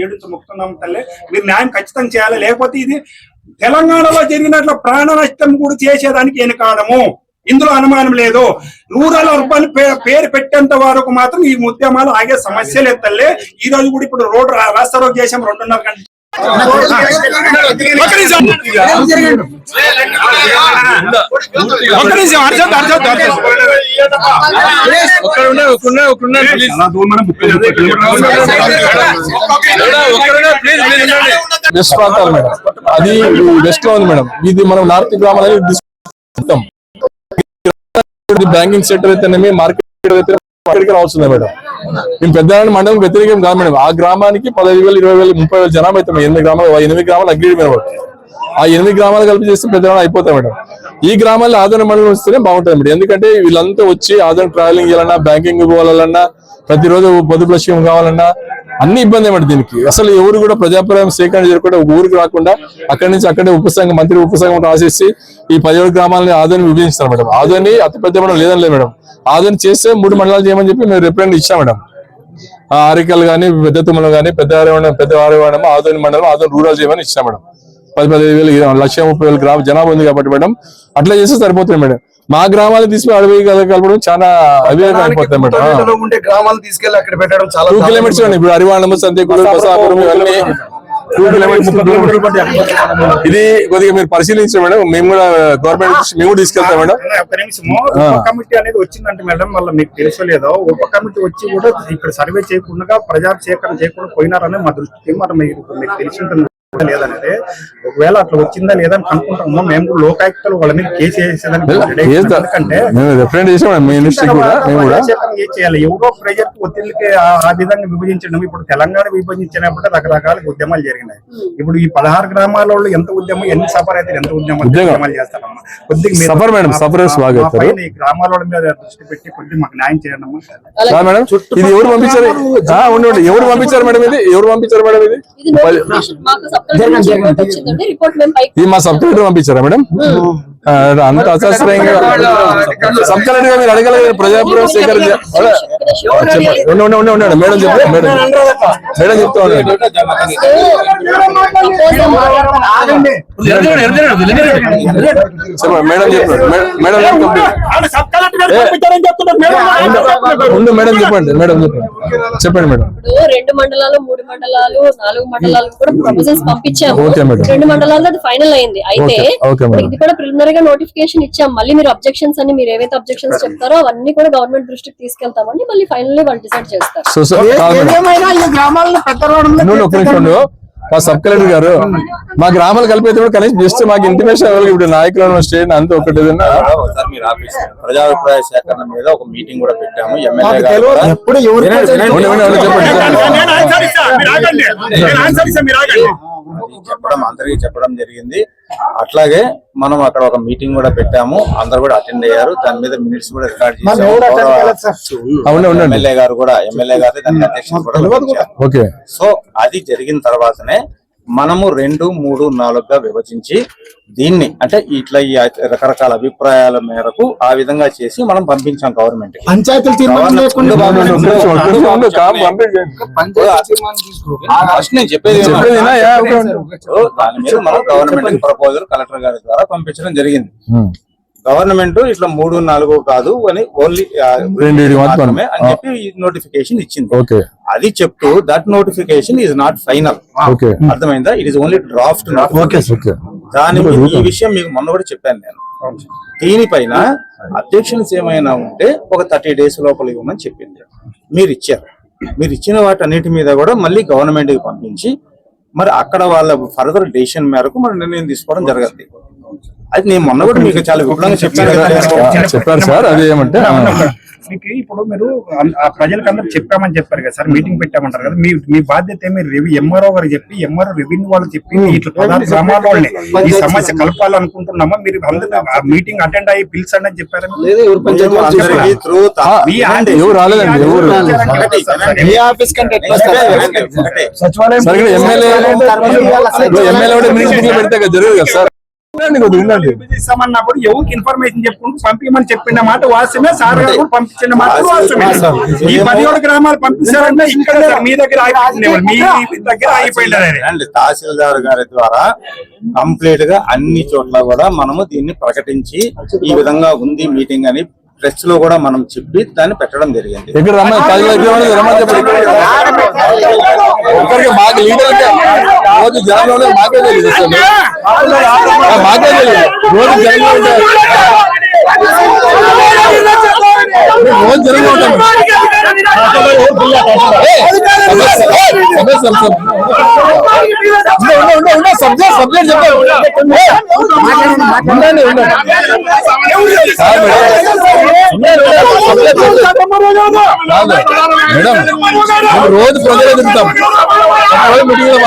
ఏడుచు ముక్తున్నాం తల్లి. మీరు న్యాయం ఖచ్చితంగా చేయాలి. లేకపోతే ఇది తెలంగాణలో జరిగినట్లు ప్రాణ నష్టం కూడా చేసేదానికి కారణము ఇందులో అనుమానం లేదు. రూరల్ అర్బన్ పే- పేరు పెట్టేంత వరకు మాత్రం ఈ ఉద్యమాలు ఆగే సమస్య లేదు తల్లి. ఈ రోజు కూడా ఇప్పుడు రోడ్డు రా- దేశం చేసాం రెండున్నర గంటలు ఒక్క నిమిషం. అర్జెంట్ అర్జెంట్ అర్జెంట్ ఒక్కడున్నా ఒక్కడున్నా ఒక్కడున్నా ప్లీజ్ ఒక్కడున్నా ప్లీజ్ ప్లీజ్ వెస్ట్ ప్రాంతాలు మేడం అది వెస్ట్లో ఉంది మేడం ఇది మనం నార్త్ గ్రామాలని మొత్తం బ్యాంకింగ్ సెక్టర్ అయితేనేమి మార్కెట్ అయితే అక్కడికి రావాల్సిందే మేడం. మేము పెద్ద మండలం వ్యతిరేకం కాదు మేడం. ఆ గ్రామానికి పదహైదు వేలు ఇరవై వేలు ముప్పై వేలు జనాభా అవుతాం ఎనిమిది గ్రామాలు ఎనిమిది గ్రామాలు అగ్రీడ్ మేడం ఆ ఎనిమిది గ్రామాలు కలిపి చేస్తే పెద్ద అయిపోతాయి మేడం. ఈ గ్రామాల్లో ఆదరణ మండలం వస్తేనే బాగుంటుంది మేడం. ఎందుకంటే వీళ్ళంతా వచ్చి ఆదరణ ట్రావెలింగ్ చేయాలన్నా బ్యాంకింగ్ పోవాలన్నా ప్రతిరోజు పొదుపు లక్ష్యం కావాలన్నా అన్ని ఇబ్బంది మేడం దీనికి. అసలు ఎవరు కూడా ప్రజాప్రాయం సేకరణ చేయకుండా ఊరికి రాకుండా అక్కడి నుంచి అక్కడే ఉపసంఘం మంత్రి ఉపసంఘం రాసేసి ఈ పదిహేడు గ్రామాలని ఆదరణ విభజించారు మేడం. ఆదరణ అతి పెద్ద మండలం లేదని లేదు మేడం. ఆదరణ చేస్తే మూడు మండలాలు చేయమని చెప్పి మేము రిప్రజెంట్ ఇచ్చాం మేడం. ఆ ఆరికల్ గానీ పెద్ద తుమ్మలం గానీ పెద్ద ఆరవాడ పెద్ద ఆరవాడ ఆదోని మండలం ఆదోని రూరల్ చేయమని ఇచ్చాం మేడం. పది పదిహేను వేలు లక్ష ముప్పై వేలు గ్రామ జనాభా ఉంది కాబట్టి మేడం అట్లా చేస్తే సరిపోతుంది మేడం. మా గ్రామాలు తీసుకుని అడవి కలపడం చాలా అవివేకం అయిపోతుంది మేడం. గ్రామాలు తీసుకెళ్ళి అక్కడ పెట్టడం చాలా టూ కిలోమీటర్స్ ఇప్పుడు అరివాణము సంతేకుడు బసాపురం ఇవన్నీ టూ కిలోమీటర్స్ ఇది కొద్దిగా మీరు పరిశీలించాం మేడం. మేము కూడా గవర్నమెంట్ మేము కూడా తీసుకెళ్తాం మేడం. కమిటీ అనేది వచ్చిందంటే మేడం మళ్ళీ మీకు తెలుసో లేదో ఉప కమిటీ వచ్చి కూడా ఇక్కడ సర్వే చేయకుండా ప్రజా సేకరణ చేయకుండా పోయినారని మా దృష్టికి మరి మీకు తెలిసి ఉంటుంది. లేదనేది ఒకవేళ అట్లా వచ్చిందా లేదా అని కనుక్కుంటాము మేము కూడా లోకాయుక్తలు వాళ్ళ మీద కేసు వేసేదానికి. ఎందుకంటే చేయాలి? ఎవరో ప్రజలకు ఒత్తిడికి ఆ- ఆ విధంగా విభజించడం. ఇప్పుడు తెలంగాణ విభజించినప్పుడు రకరకాల ఉద్యమాలు జరిగినాయి. ఇప్పుడు ఈ పదహారు గ్రామాల వాళ్ళు ఎంత ఉద్యమం ఎన్ని సఫర్ అయితే ఎంత ఉద్యమాలు ఉద్యోగం. ఉద్యమాలు చేస్తారమ్మా. కొద్దిగా సఫర్ మేడం, ఈ గ్రామాల వాళ్ళ మీద దృష్టి పెట్టి కొద్దిగా మాకు న్యాయం చేయండి మేడం ఇది ఎవరు పంపించారు. ఎవరు పంపించారు మేడం ఇది? ఎవరు పంపించారు మేడం ఇది? ఇది మా సబ్ కలెక్టర్ పంపించారా మేడం? అంత అశాస్త్రీయంగా సబ్ కలెక్టర్గా మీరు అడగలేదు ప్రజాపురం సేకరణ చే- అదే. చెప్పండి. ఉండి ఉండి ఉండి ఉండండి మేడం చెప్పండి మేడం మేడం చెప్తా ఉండండి చెప్పండి మేడం చెప్పండి. మే- మేడం చెప్పండి మేడం చెప్పండి. చెప్పండి మేడం. ఇప్పుడు రెండు మండలాలు మూడు మండలాలు నాలుగు మండలాలు కూడా ప్రపోజల్స్ పంపించాము. రెండు మండలాల్లో అది ఫైనల్ అయింది. అయితే. ఇది కూడా ప్రిలిమినరీ గా నోటిఫికేషన్ ఇచ్చాం. మళ్ళీ మీరు అబ్జెక్షన్స్ అని మీరు ఏవైతే అబ్జెక్షన్స్ చెప్తారో అవన్నీ కూడా గవర్నమెంట్ దృష్టికి తీసుకెళ్తామని మళ్ళీ ఫైనల్లీ వాళ్ళు డిసైడ్ చేస్తారు. మా సబ్ కలెక్టర్ గారు మా గ్రామాలు కలిపి కూడా కనీసం జస్ట్ మాకు ఇంటిమేషన్ ఇవ్వాలి. ఇప్పుడు నాయకులను స్టేట్ అంతా ఒకటి ప్రజాభిప్రాయ సేకరణ మీద ఒక మీటింగ్ కూడా పెట్టాము. ఎమ్మెల్యే చెప్పండి అందరికీ చెప్పడం జరిగింది. అట్లాగే మనం అక్కడ ఒక మీటింగ్ కూడా పెట్టాము. అందరు కూడా అటెండ్ అయ్యారు. దాని మీద మినిట్స్ కూడా రికార్డ్ ఉండండి ఎమ్మెల్యే గారు కూడా ఎమ్మెల్యే గారు దానికి కూడా సో అది జరిగిన తర్వాతనే మనము రెండు మూడు నాలుగుగా విభజించి దీన్ని అంటే ఇట్లా ఈ రకరకాల అభిప్రాయాల మేరకు ఆ విధంగా చేసి మనం పంపించాం గవర్నమెంట్. పంచాయతీ. ఫస్ట్ నేను చెప్పేది దాని మీద మనం గవర్నమెంట్ ప్రపోజల్ కలెక్టర్ గారి ద్వారా పంపించడం జరిగింది. గవర్నమెంట్ ఇట్లా మూడు నాలుగు కాదు అని ఓన్లీ మాత్రమే. అని చెప్పి నోటిఫికేషన్ ఇచ్చింది. ఓకే. అది చెప్తూ that notification is not final okay. అర్థమైందా? It is only draft okay okay దాని మీద ఈ విషయం మీకు మొన్న కూడా చెప్పాను నేను. దీనిపైన అబ్జెక్షన్స్ ఏమైనా ఉంటే ఒక థర్టీ డేస్ లోపల ఇవ్వమని చెప్పింది. మీరు ఇచ్చారు. మీరు ఇచ్చిన వాటన్నిటి మీద కూడా మళ్ళీ గవర్నమెంట్కి పంపించి మరి అక్కడ వాళ్ళ ఫర్దర్ డెసిషన్ మేరకు మరి నిర్ణయం తీసుకోవడం జరగద్ది. అది నేను మొన్న కూడా మీకు చాలా విపులంగా చెప్పాను. చెప్పారు సార్. అది ఏమంటే మీకు ఇప్పుడు మీరు ప్రజలకు అందరూ చెప్పామని చెప్పారు కదా సార్. మీటింగ్ పెట్టామంటారు కదా. మీ మీ బాధ్యత ఏమి? రివ్యూ ఎంఆర్ఓ గారు చెప్పి ఎంఆర్ఓ రెవెన్యూ వాళ్ళు చెప్పి ఇట్లా పదహారు గ్రామాల వాళ్ళని ఈ సమస్య కలపాలనుకుంటున్నామా? మీరు అందరూ ఆ మీటింగ్ అటెండ్ అయ్యి పిలిచండి అని చెప్పారు. సచివాలయం ఎమ్మెల్యే పెడితే కదా జరగదు కదా సార్? ఇస్తామన్నప్పుడు ఎవరికి ఇన్ఫర్మేషన్ చెప్పుకుంటూ పంపించమని చెప్పిన మాట వాస్తవమే సార్ గారు పంపించిన మాట వాస్తవమే. ఈ పదిహేడు గ్రామాలు పంపిస్తారంటే ఇక్కడ మీ దగ్గర మీ దగ్గర ఆగిపోయింది తహసీల్దార్ గారి ద్వారా కంప్లీట్గా అన్ని చోట్ల కూడా మనము దీన్ని ప్రకటించి ఈ విధంగా ఉంది మీటింగ్ అని ప్రెస్లో కూడా మనం చెప్పి దాన్ని పెట్టడం జరిగింది ఒక్కరికి మాకు తెలియదు మాకే తెలియదు రోజు జనంలో ఉంటే సబ్జెక్ట్ సబ్జెక్ట్ చెప్పారు ఉండండి ఉండండి మేడం రోజు ప్రజలు ఎదుగుతాం. రోజు మీటింగ్లో ఒక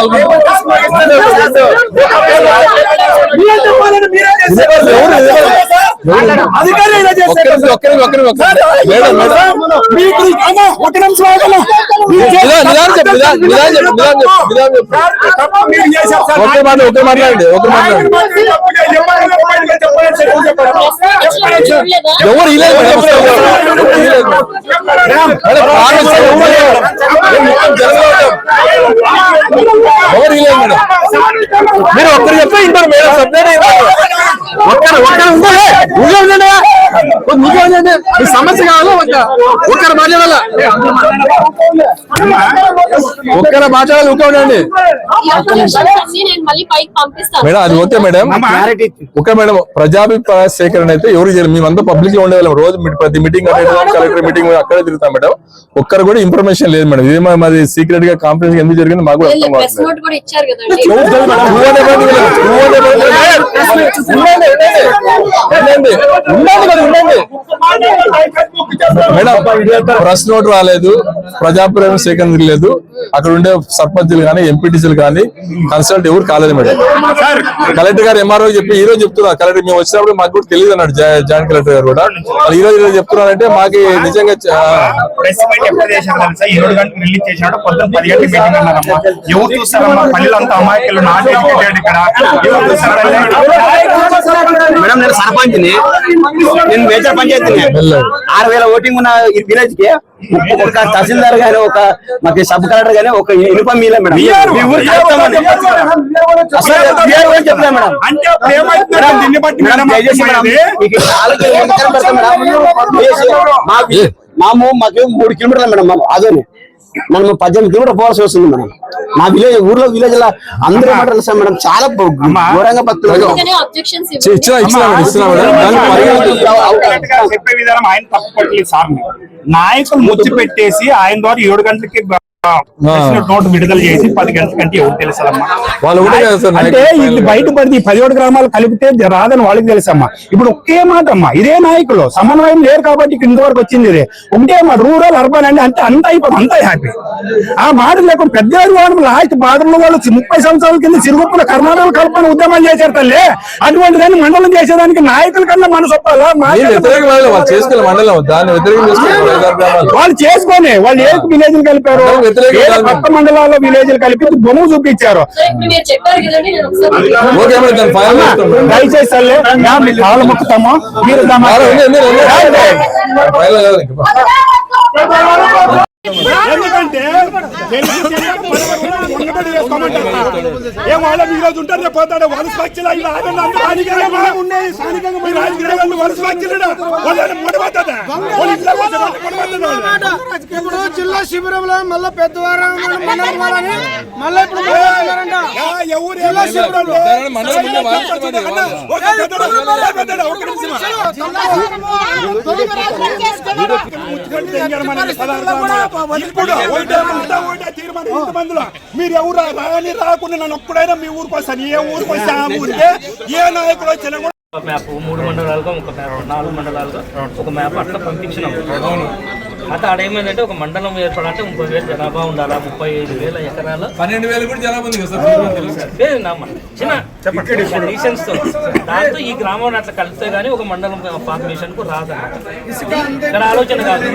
మాట ఒకే మాట్లాడండి ఒకే మాట్లాడండి ఎవరు ఇలేదు మేడం ఎవరు ఇలేదు మేడం. మేడం, కాంగ్రెస్ ఎవరు ఇలేదు మేడం మీరు ఒక్కరు చెప్తే ఇంటారు మేడం సబ్జెక్ట్ ఒక్కరు ఒక్కరు ఉండాలి ఊళ్ళో ఉండండి మీ సమస్య కావాలా ఒక్క ఒక్కరు మాట్లాడాల ఒక్కరు మాట్లాడాలి ఊకే ఉండండి. మేడం అది ఓకే మేడం. ఓకే మేడం ప్రజాభిప్రాయ సేకరణ అయితే ఎవరు చేయరు మేమంతా పబ్లిక్లో ఉండేవాళ్ళం. రోజు ప్రతి మీటింగ్ కలెక్టర్ మీటింగ్ అక్కడే తిరుగుతాం మేడం. ఒక్కరు కూడా ఇన్ఫర్మేషన్ లేదు మేడం. ఇది మాది సీక్రెట్గా కాన్ఫరెన్స్ ఎందుకు జరిగింది మాకు అర్థం కావట్లేదు. నువ్వు. నువ్వు. ఉండండి, కదా, ఉండండి. మేడం ప్రెస్ నోట్ రాలేదు ప్రజాప్రేమ సేకరణ లేదు అక్కడ ఉండే సర్పంచులు కానీ ఎంపీటీసీలు కానీ కన్సల్ట్ ఎవరు కాలేదు మేడం. కలెక్టర్ గారు ఎంఆర్ఓ చెప్పి ఈ రోజు చెప్తున్నారు. కలెక్టర్ మేము వచ్చినప్పుడు మాకు కూడా తెలియదు అన్నాడు జాయింట్ కలెక్టర్ గారు కూడా. మరి ఈ రోజు రోజు చెప్తున్నారంటే మాకు నిజంగా చ- ప్రెస్ మీట్ ఎప్పుడు చేశారు తెలుసా ఏడు గంటలకు రిలీజ్ చేసినాడు. పొద్దున్న పది గంటలకు మీటింగ్ అన్నారమ్మా. ఎవరు చూస్తారమ్మా? పల్లెలంతా అమాయకులు నాన్ ఎడ్యుకేటెడ్ ఇక్కడ. ఎవరు చూస్తారమ్మా? మేడం నేను సర్పంచ్ని. నేను మేజర్ పంచాయతీని వెళ్ళాడు. ఆరు వేల ఓటింగ్ ఉన్న ఈ విలేజ్కి ఒక తహసీల్దార్ గానీ ఒక మాకు సబ్ కలెక్టర్ గానీ ఒక ఇనుప మీల అంటే దీన్ని బట్టి మేడం, మీకు మేడం. మాము మాకు మూడు కిలోమీటర్లు మేడం మాకు అదోని మనం పద్దెనిమిది కిలోమీటర్ పోవాల్సి వస్తుంది మేడం. మా విలేజ్ ఊర్లో విలేజ్లో అందరూ మాట తెలుసా మేడం. చాలా ఘోరంగా భక్తులు చెప్పే విధానం ఆయన సార్. నాయకులు ముచ్చి పెట్టేసి ఆయన ద్వారా ఏడు గంటలకి నోటు విడుదల చేసి పది గంటల కంటే ఎవరు తెలుసమ్మా? అంటే. ఇది బయటపడింది ఈ పదిహేడు గ్రామాలు కలిపితే రాదని వాళ్ళకి తెలుసమ్మా. ఇప్పుడు ఒకే మాట అమ్మా ఇదే నాయకులు సమన్వయం లేరు కాబట్టి ఇక్కడ ఇంతవరకు వచ్చింది ఇదే. ఒకటే మాట రూరల్ అర్బన్ అంటే అంతే అంత అయిపోయింది అంత హ్యాపీ ఆ మాట లేకుండా పెద్ద వాడు లాస్ట్ బార్డర్లో వాళ్ళు ముప్పై సంవత్సరాల కింద సిరుగుప్పుల కర్ణాటక కల్పన ఉద్యమం చేశారు తల్లి. అటువంటి దాన్ని మండలం చేసేదానికి నాయకుల కన్నా మనసు వాళ్ళు. వాళ్ళు చేసుకొని వాళ్ళు ఏ విలేజ్ కలిపారు. కొత్త మండలాల్లో విలేజ్ కలిపి బొమ్మ చూపించారు. దయచేసి తల్లి కాళ్ళు మొక్కుతాము? మీరు దా మాట. ఉంది, ఉంది, ఉంది. ఫైనల్ కాదు ఇంకా. ఎందుకంటే వేసుకోమంటారు. ఏం వాళ్ళ ఈ రోజు ఉంటారు రేపు పోతాడు. వలస పక్షులు అవి ఆగండి అందరూ స్థానికంగా ఉన్నాయి స్థానికంగా మీ రాజకీయాలు వలస పక్షులు? ఇప్పుడు జిల్లా శిబిరంలో మళ్ళీ పెద్దవారం మళ్ళీ ఇప్పుడు జిల్లా శిబిరంలో మీరు ఎవరు రాని రాకుండా నన్ను ఒక్కడైనా మీ ఊరికి వస్తాను ఏ ఊరికి వస్తే ఆ ఊరికే ఏ నాయకుడు వచ్చినా కూడా ఒక మ్యాప్ మూడు మండలాలుగా ఒక మ్యాప్ నాలుగు మండలాలుగా ఒక మ్యాప్ అట్లా పంపించినాం. అయితే ఆడ ఏమైందంటే ఒక మండలం ఏర్పడాలంటే ముప్పై వేల జనాభా ఉండాలా? ముప్పై ఐదు వేల ఎకరాల పన్నెండు వేలు కూడా జనాభా ఉంది కదా సార్? లేదు నా మన- చిన్న కండిషన్స్తో. దాంతో ఈ గ్రామం అట్లా కలిపితే గానీ ఒక మండలం ఫార్మేషన్కు రాదన్నమాట. ఇక్కడ ఆలోచన కాదు.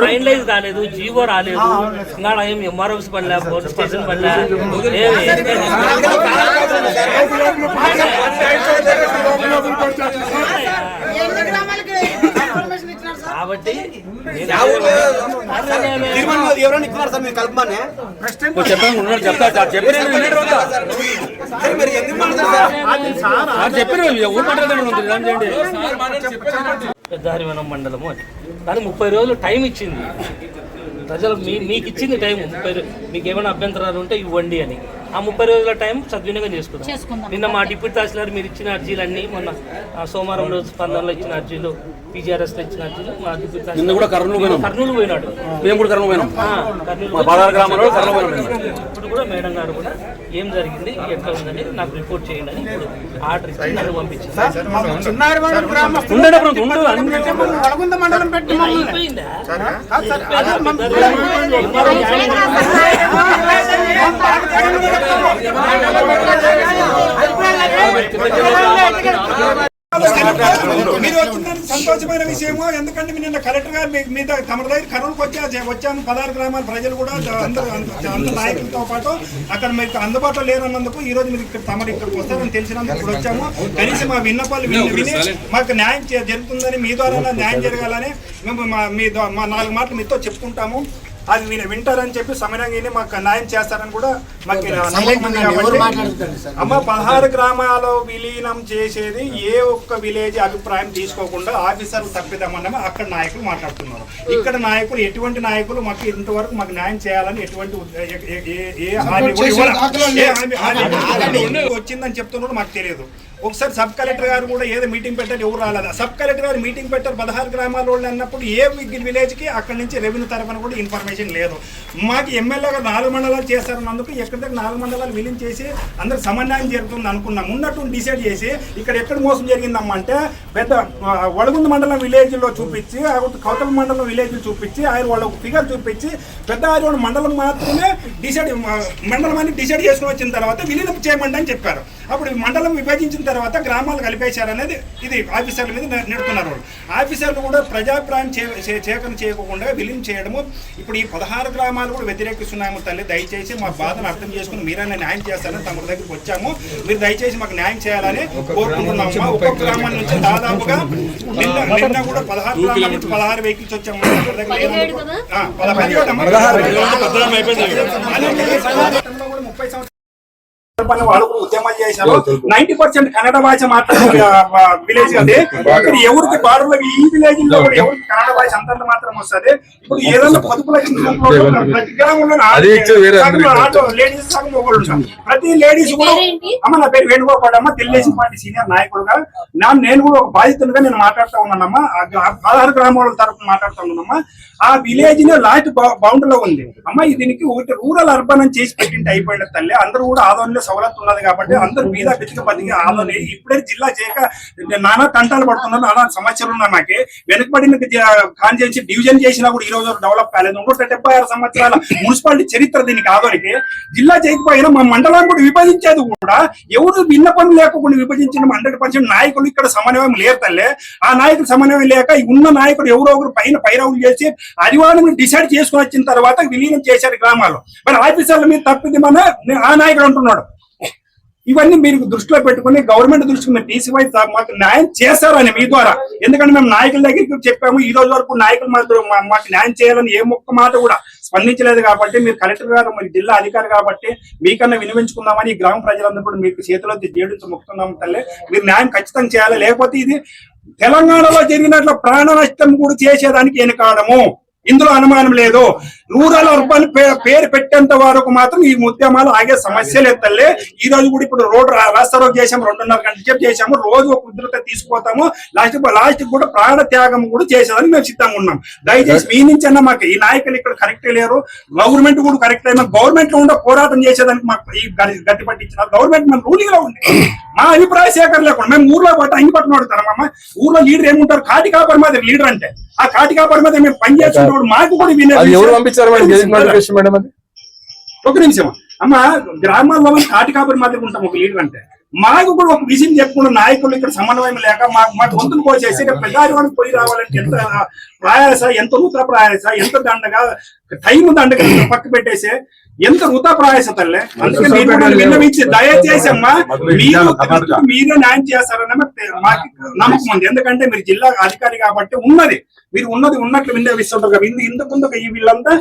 ఫైనలైజ్ కాలేదు జీవో రాలేదు ఇంకా ఏం ఎంఆర్ఓస్ పనిలే పోలీస్ స్టేషన్ పనిలే కాబట్టి ఎవరైనా ఇచ్చినారు సార్ మీరు కలపమని మండలము అని. కానీ ముప్పై రోజులు టైం ఇచ్చింది. ప్రజలు మీ మీకు ఇచ్చింది టైం ముప్పై మీకు ఏమైనా అభ్యంతరాలు ఉంటే ఇవ్వండి అని. ఆ ముప్పై రోజుల టైం సద్వినియోగం చేసుకుందాం. నిన్న మా డిప్యూటీ తహసీల్దార్ మీరు ఇచ్చిన అర్జీలన్నీ మొన్న సోమవారం రోజు స్పందనలో ఇచ్చిన అర్జీలు పీజీఆర్ఎస్లో ఇచ్చిన అర్జీలు మా డిప్యూటీ కూడా కర్నూలు పోయినాం. కర్నూలు పోయినాడు. మేము కూడా కర్నూలు పోయినాం. కర్నూలు గ్రామంలో కర్నూలు ఇప్పుడు కూడా మేడం గారు కూడా ఏం జరిగింది ఎట్లా ఉందని నాకు రిపోర్ట్ చేయండి అని ఇప్పుడు ఆర్డర్ ఇచ్చి నన్ను పంపించింది గ్రామస్తులు ఉండేటప్పుడు ఉండు అన్ని వడగుంద మండలం పెట్టి మమ్మల్ని అయిపోయిందా మీరు వచ్చిందని సంతోషమైన విషయము ఎందుకంటే నిన్న కలెక్టర్ గారు మీ- మీద తమ దగ్గర కర్నూలుకి వచ్చా వచ్చాము పదహారు గ్రామాల ప్రజలు కూడా అందరూ అందరు నాయకులతో పాటు అక్కడ మీకు అందుబాటులో లేరన్నందుకు ఈ రోజు మీరు ఇక్కడ తమరు ఇక్కడికి వస్తారని తెలిసినందుకు ఇప్పుడు వచ్చాము. కనీసం మా విన్నపాలు విని విని మాకు న్యాయం జరుగుతుందని మీ ద్వారా న్యాయం జరగాలని మేము మా మీ మా నాలుగు మాటలు మీతో చెప్పుకుంటాము. అది విని వింటారని చెప్పి సమయంగా మాకు న్యాయం చేస్తారని కూడా మాకు నమ్మకం ఉంది కాబట్టి అమ్మ పదహారు గ్రామాలు విలీనం చేసేది ఏ ఒక్క విలేజ్ అభిప్రాయం తీసుకోకుండా ఆఫీసర్లు తప్పిదామన్నమే అక్కడ నాయకులు మాట్లాడుతున్నారు. ఇక్కడ నాయకులు ఎటువంటి నాయకులు మాకు ఇంతవరకు మాకు న్యాయం చేయాలని ఎటువంటి ఏ- కూడా హామీ వచ్చిందని చెప్తున్నారు మాకు తెలియదు. ఒకసారి సబ్ కలెక్టర్ గారు కూడా ఏదో మీటింగ్ పెట్టారు ఎవరు రాలేదు. సబ్ కలెక్టర్ గారు మీటింగ్ పెట్టారు పదహారు గ్రామాల వాళ్ళు అన్నప్పుడు ఏ విలేజ్కి అక్కడి నుంచి రెవెన్యూ తరఫున కూడా ఇన్ఫర్మేషన్ లేదు. మాకు ఎమ్మెల్యే గారు నాలుగు మండలాలు చేస్తారన్నందుకు ఎక్కడి దగ్గర నాలుగు మండలాలు విలీనం చేసి అందరికి సమన్వయం జరుగుతుంది అనుకున్నాం. ఉన్నట్టు డిసైడ్ చేసి ఇక్కడ ఎక్కడ మోసం జరిగిందమ్మా అంటే పెద్ద వడగుంద మండలం విలేజ్లో చూపించి కౌతల మండలం విలేజ్ చూపించి ఆయన వాళ్ళ ఫిగర్ చూపించి పెద్ద ఆయన మండలం మాత్రమే డిసైడ్ మండలం అని డిసైడ్ చేసుకుని వచ్చిన తర్వాత విలీనం చేయమండి అని చెప్పారు. అప్పుడు మండలం విభజించిన తర్వాత గ్రామాలు కలిపేశారు అనేది ఇది ఆఫీసర్ల మీద నెడుతున్నారు వాళ్ళు ఆఫీసర్లు కూడా ప్రజాభిప్రాయం చే- చే- సేకరణ చేయకుండా విలీనం చేయడము ఇప్పుడు ఈ పదహారు గ్రామాలు కూడా వ్యతిరేకిస్తున్నాము తల్లి దయచేసి మా బాధను అర్థం చేసుకుని మీరైనా న్యాయం చేస్తారని తమ దగ్గరికి వచ్చాము మీరు దయచేసి మాకు న్యాయం చేయాలని కోరుకుంటున్నాము మా ఒక్కొక్క గ్రామం నుంచి దాదాపుగా నిన్న నిన్న కూడా పదహారు గ్రామాల నుంచి పదహారు వెహికల్స్ వచ్చాము పదహారు ముప్పై సంవత్సరాలు ఉద్యమాలు చేశారు. నైన్టీ పర్సెంట్ కన్నడ భాష మాట్లాడే విలేజ్ అది. ఇక్కడ ఎవరికి బార్డర్ ఈ విలేజ్లో కూడా ఎవరికి కన్నడ భాష అంతంత మాత్రం వస్తుంది? ఇప్పుడు ఏదైనా పొదుపు లక్షల ప్రతి గ్రామంలో లేడీస్ సగం. ప్రతి లేడీస్ కూడా? అమ్మ నా పేరు వేణుగోపాల్ అమ్మ తెలుగుదేశం పార్టీ సీనియర్ నాయకుడుగా. నా నేను కూడా ఒక బాధితులుగా నేను మాట్లాడుతూ ఉన్నానమ్మా. పదహారు గ్రామాల తరఫున మాట్లాడుతూ ఉన్నానమ్మా. ఆ విలేజ్లో లాస్ట్ బౌండర్లో ఉంది. అమ్మ ఇది దీనికి ఒకటి రూరల్ అర్బన్ అని చేసి పెట్టింటే అయిపోయిన తల్లి. అందరూ కూడా ఆదోళనలో సవలత్తు ఉన్నది కాబట్టి అందరూ మీద బితిక బతికి ఆదోని. ఇప్పుడే జిల్లా చేయక నానా తంటాలు పడుతున్నారు నానా సమస్యలు ఉన్నాయి మాకి. వెనుకబడిన కాన్స్టిట్యూన్సీ డివిజన్ చేసినా కూడా ఈ రోజు డెవలప్ కాలేదు. నూట డెబ్బై ఆరు సంవత్సరాల మున్సిపాలిటీ చరిత్ర దీనికి ఆదోనికి. జిల్లా చేయకపోయినా మా మండలాన్ని కూడా విభజించేది కూడా ఎవరు విన్నపం లేకుండా విభజించిన హండ్రెడ్ పర్సెంట్ నాయకులు ఇక్కడ సమన్వయం లేరు తల్లే. ఆ నాయకులు సమన్వయం లేక ఉన్న నాయకుడు ఎవరో ఒకరు పైన పైరవులు చేసి అదివాళ్ళని డిసైడ్ చేసుకుని వచ్చిన తర్వాత విలీనం చేశారు గ్రామాలు. మరి ఆఫీసర్ల మీద తప్పింది మన ఆ నాయకుడు అంటున్నాడు. ఇవన్నీ మీరు దృష్టిలో పెట్టుకుని గవర్నమెంట్ దృష్టికి మీరు తీసిపోయి మాకు న్యాయం చేశారని మీ ద్వారా. ఎందుకంటే మేము నాయకుల దగ్గరికి చెప్పాము ఈ రోజు వరకు నాయకులు మాకు మాకు న్యాయం చేయాలని ఏ ఒక్క మాట కూడా స్పందించలేదు కాబట్టి మీరు కలెక్టర్ గారు మరి జిల్లా అధికారి కాబట్టి మీకన్నా వినిపించుకుందామని ఈ గ్రామ ప్రజలందరూ కూడా మీకు చేతిలో జేడించి మొక్కుతున్నాము తల్లి. మీరు న్యాయం ఖచ్చితంగా చేయాలి. లేకపోతే ఇది తెలంగాణలో జరిగినట్లు ప్రాణ నష్టం కూడా చేసేదానికి వెనుకాడము. ఇందులో అనుమానం లేదు. రూరల్ అర్బన్ పేరు పెట్టేంత వరకు మాత్రం ఈ ఉద్యమాలు ఆగే సమస్య లేదు ఈ రోజు కూడా ఇప్పుడు రోడ్ రాస్తారో చేసాము రెండున్నర గంటలు చేసాము రోజు ఒక ఉద్రత తీసుకుపోతాము. లాస్ట్ లాస్ట్ కూడా ప్రాణ త్యాగం కూడా చేసేదని మేము సిద్ధంగా ఉన్నాం. దయచేసి మీ నుంచి అన్న మాకు ఈ నాయకులు ఇక్కడ కరెక్ట్ లేరు. గవర్నమెంట్ కూడా కరెక్ట్ అయినా గవర్నమెంట్లో ఉండే పోరాటం చేసేదానికి మాకు ఈ గట్టి పట్టించిన గవర్నమెంట్ మన రూలింగ్లో ఉంది. మా అభిప్రాయ సేకరణ లేకుండా మేము ఊర్లో పట్టు అంగి పట్టుకుని అడుగుతాం అమ్మ ఊర్లో లీడర్ ఏముంటారు? కాటి కాపరి మాది లీడర్ అంటే. ఆ కాటి కాపరి మీద మేము పని చేస్తున్నప్పుడు మాకు కూడా వినే అది ఎవరు విషయం- పంపించారు మేడం? గెజిట్ నోటిఫికేషన్ మేడం అది. ఒక నిమిషం. అమ్మ గ్రామాల్లో మనం కాటి కాపరి మాదిరి ఉంటాం ఒక లీడర్ అంటే. మాకు కూడా ఒక విషయం చెప్పుకున్న నాయకులు ఇక్కడ సమన్వయం లేక మాకు మా కోసేసి ఇక్కడ పెద్దారివాడికి పోయి రావాలంటే ఎంత ప్రయాస ఎంత వృత ప్రయాస ఎంత దండగా టైం దండగా పక్క పెట్టేసి ఎంత వృత ప్రయాస తల్లే? అందుకే మీరు కూడా విన్నవించి దయచేసి అమ్మా మీరు మీరే న్యాయం చేస్తారని మాకు మాకు నమ్మకం ఉంది. ఎందుకంటే మీరు జిల్లా అధికారి కాబట్టి ఉన్నది. మీరు ఉన్నది ఉన్నట్లు విన్నవిస్తుంటారు ఇందు ఇందుకు ముందు ఈ వీళ్ళంతా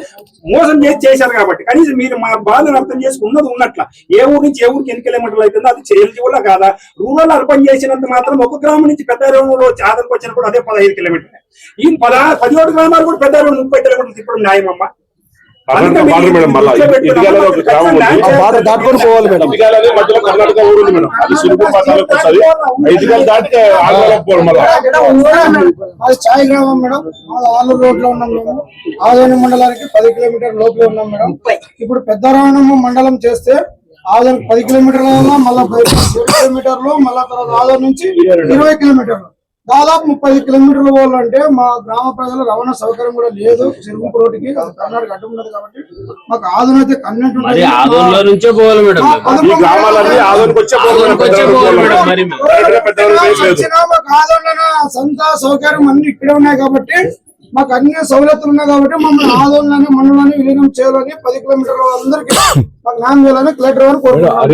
మోసం చేసి చేశారు కాబట్టి. కనీసం మీరు మా బాధను అర్థం చేసుకు ఉన్నది ఉన్నట్ల. ఏ ఊరు నుంచి ఏ ఊరికి ఎన్ని కిలోమీటర్లు అవుతుందో అది ఎలిజిబుల్ కాదా? రూరల్ అర్పణ చేసినంత మాత్రం ఒక గ్రామం నుంచి పెద్ద వచ్చి ఆదరికి వచ్చినప్పుడు అదే పదహైదు కిలోమీటర్లు. ఈ పదా పదిహేడు గ్రామాలు కూడా పెద్ద ముప్పై కిలోమీటర్లు తిప్పడం న్యాయం అమ్మా దాటుకొని పోవాలి మేడం. మధ్యలో కర్ణాటక ఊరు ఉంది మేడం. అది సిరుగు వస్తుంది. మళ్ళా. ఛాయ్ గ్రామం మేడం. ఆలూరు రోడ్లో ఉన్నాం మేము. ఆదోని మండలానికి పది కిలోమీటర్ లోపలే ఉన్నాం మేడం. ఇప్పుడు పెద్దరావణము మండలం చేస్తే ఆదోని పది కిలోమీటర్లు ఉన్నా మళ్ళీ కిలోమీటర్లు మళ్ళా తర్వాత ఆదోని నుంచి ఇరవై కిలోమీటర్లు. దాదాపు ముప్పై కిలోమీటర్ల పోవాలంటే మా గ్రామ ప్రజల రవాణా సౌకర్యం కూడా లేదు. చెరుకు రోడ్డుకి కర్ణాటక అడ్డు ఉన్నది కాబట్టి మాకు ఆదోని అయితే ఆదోన్లో నుంచే పోవాలి మేడం. మాకు ఆదోళన సంత సౌకర్యం అన్ని ఇక్కడే ఉన్నాయి కాబట్టి మాకు అన్ని సౌలతులు ఉన్నాయి కాబట్టి మమ్మల్ని ఆదోళనని మనలోని విలీనం చేయాలని పది కిలోమీటర్ల అందరికి మాకు న్యాయం చేయాలని కలెక్టర్ గారు కోరుకుంటున్నాను